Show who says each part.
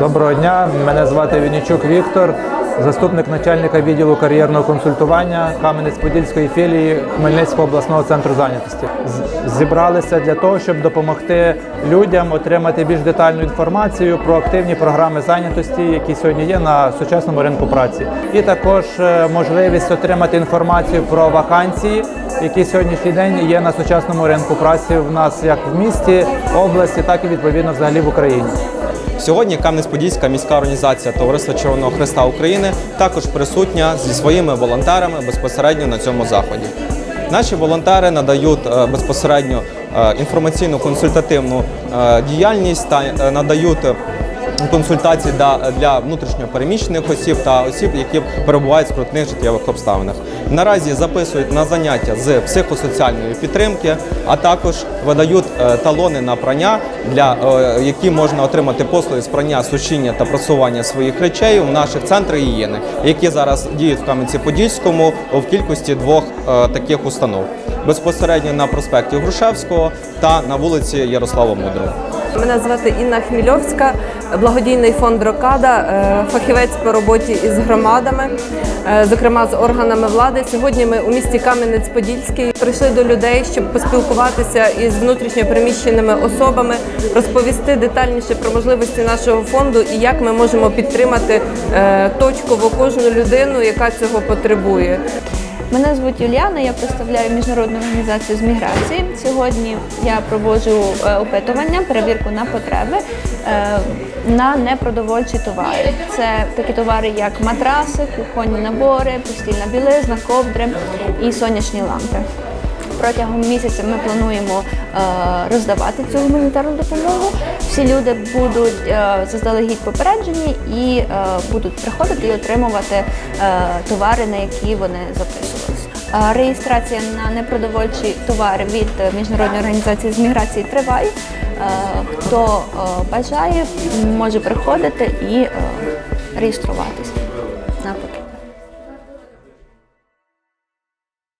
Speaker 1: Доброго дня, мене звати Вінничук Віктор, заступник начальника відділу кар'єрного консультування Кам'янець-Подільської філії Хмельницького обласного центру зайнятості. Зібралися для того, щоб допомогти людям отримати більш детальну інформацію про активні програми зайнятості, які сьогодні є на сучасному ринку праці, і також е, можливість отримати інформацію про вакансії, які сьогоднішній день є на сучасному ринку праці в нас як в місті, області, так і відповідно взагалі в Україні.
Speaker 2: Сьогодні Кам'янець-Подільська міська організація Товариства Червоного Христа України також присутня зі своїми волонтерами безпосередньо на цьому заході. Наші волонтери надають е, безпосередньо е, інформаційну консультативну е, діяльність та надають консультації для, для внутрішньо переміщених осіб та осіб, які перебувають в скрутних життєвих обставинах. Наразі записують на заняття з психосоціальної підтримки, а також видають е, талони на прання, для е, які можна отримати послуги з прання, сушіння та просування своїх речей у наших центрах гігієни, які зараз діють в Кам'янці-Подільському в кількості двох е, таких установ безпосередньо на проспекті Грушевського та на вулиці Ярослава Мудрого.
Speaker 3: Мене звати Інна Хмільовська, благодійний фонд Рокада, е, фахівець по роботі із громадами, е, зокрема з органами влади. Сьогодні ми у місті Кам'янець-Подільський прийшли до людей, щоб поспілкуватися із внутрішньо переміщеними особами, розповісти детальніше про можливості нашого фонду і як ми можемо підтримати е, точково кожну людину, яка цього потребує.
Speaker 4: Мене звуть Юліана, я представляю міжнародну організацію з міграції. Сьогодні я проводжу е, опитування, перевірку на потреби е, на непродовольчі товари. Це такі товари, як матраси, кухонні набори, постільна білизна, ковдри і сонячні лампи. Протягом місяця ми плануємо е, роздавати цю гуманітарну допомогу. Всі люди будуть заздалегідь попереджені і будуть приходити і отримувати товари, на які вони записувалися. Реєстрація на непродовольчі товари від е, міжнародної організації з міграції триває. Е, Хто е, бажає, може приходити і реєструватися.